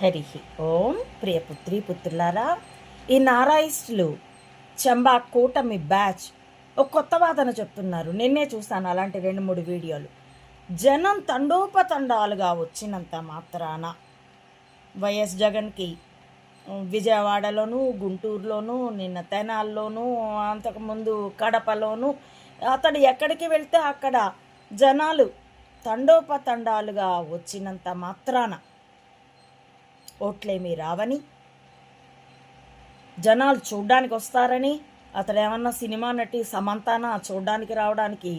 హరి ఓం ప్రియపుత్రి పుత్రులారా ఈ నారాయిస్టులు చంబా కూటమి బ్యాచ్ ఒక కొత్త వాదన చెప్తున్నారు. నిన్నే చూశాను అలాంటి రెండు మూడు వీడియోలు. జనం తండోపతండాలుగా వచ్చినంత మాత్రాన వైఎస్ జగన్కి విజయవాడలోను గుంటూరులోను నిన్న తెనాల్లోను అంతకుముందు కడపలోను అతడు ఎక్కడికి వెళ్తే అక్కడ జనాలు తండోపతండాలుగా వచ్చినంత మాత్రాన ఓట్లేమీ రావని. జనాలు చూడ్డానికి వస్తారని అతడు ఏమన్నా సినిమా నటి సమంతాన చూడ్డానికి రావడానికి?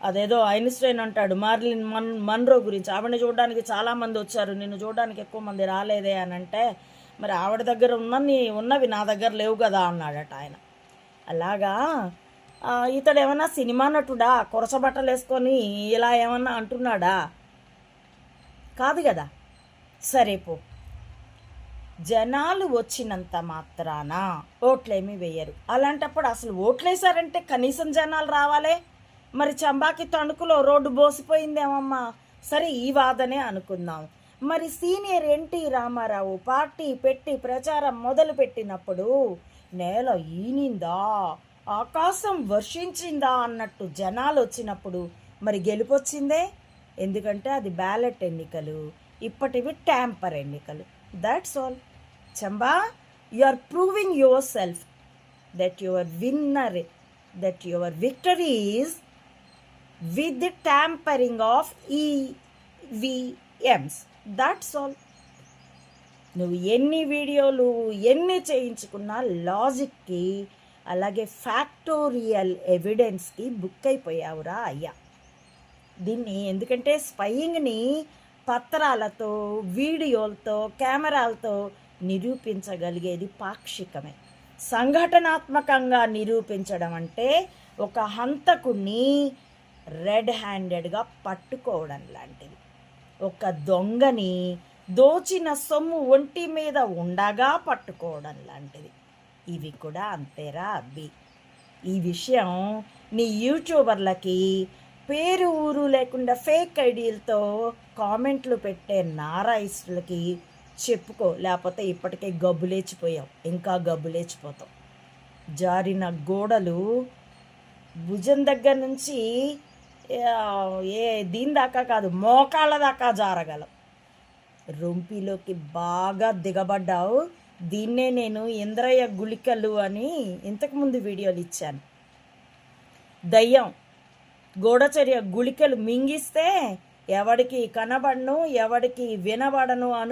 అదేదో ఐన్స్టైన్ అంటాడు మార్లిన్ మన్ మన్రో గురించి. ఆవిడని చూడడానికి చాలామంది వచ్చారు నిన్ను చూడడానికి ఎక్కువ మంది రాలేదే అని అంటే మరి ఆవిడ దగ్గర ఉన్నని ఉన్నవి నా దగ్గర లేవు కదా అన్నాడట ఆయన. అలాగా ఇతడు ఏమన్నా సినిమా నటుడా? కొరస బట్టలు వేసుకొని ఇలా ఏమన్నా అంటున్నాడా? కాదు కదా. సరే పో. జనాలు వచ్చినంత మాత్రాన ఓట్లేమీ వేయరు. అలాంటప్పుడు అసలు ఓట్లేసారంటే కనీసం జనాలు రావాలే? మరి చంబాకి తణుకులో రోడ్డు బోసిపోయిందేమమ్మా? సరే ఈ వాదనే అనుకుందాం. మరి సీనియర్ ఎన్టీ రామారావు పార్టీ పెట్టి ప్రచారం మొదలు పెట్టినప్పుడు నేల ఈనిందా? ఆకాశం వర్షించిందా అన్నట్టు జనాలు వచ్చినప్పుడు మరి గెలుపొచ్చిందే? ఎందుకంటే అది బ్యాలెట్ ఎన్నికలు ఇప్పటివి ట్యాంపర్ ఎన్నికలు. That's all Chamba you are proving yourself that your winner that your victory is with tampering of EVMs that's all నువ్వు ఎన్ని వీడియోలు ఎన్ని చేయించుకున్నా లాజిక్కి అలాగే ఫ్యాక్టోరియల్ ఎవిడెన్స్కి బుక్ అయిపోయావురా అయ్యా. దీన్ని ఎందుకంటే స్పయింగ్ని పత్రాలతో వీడియోలతో కెమెరాలతో నిరూపించగలిగేది పాక్షికమే. సంఘటనాత్మకంగా నిరూపించడం అంటే ఒక హంతకుణ్ణి రెడ్ హ్యాండెడ్గా పట్టుకోవడం లాంటిది. ఒక దొంగని దోచిన సొమ్ము ఒంటి మీద ఉండగా పట్టుకోవడం లాంటిది. ఇవి కూడా అంతేరా అబ్బి. ఈ విషయం నీ యూట్యూబర్లకి పేరు ఊరు లేకుండా ఫేక్ ఐడీలతో కామెంట్లు పెట్టే నారాయిస్టులకి చెప్పుకో లేకపోతే ఇప్పటికే గబ్బులేచిపోయావు ఇంకా గబ్బులేచిపోతావు జారిన గోడలు భుజం దగ్గర నుంచి ఏ దీని దాకా కాదు మోకాళ్ళ దాకా జారగలం. రొంపిలోకి బాగా దిగబడ్డావు. దీన్నే నేను ఇంద్రయ్య గుళికలు అని ఇంతకుముందు వీడియోలు ఇచ్చాను. దయ్యం గూఢచర్య గుళికలు మింగిస్తే ఎవడికి కనబడను ఎవడికి వినబడను అను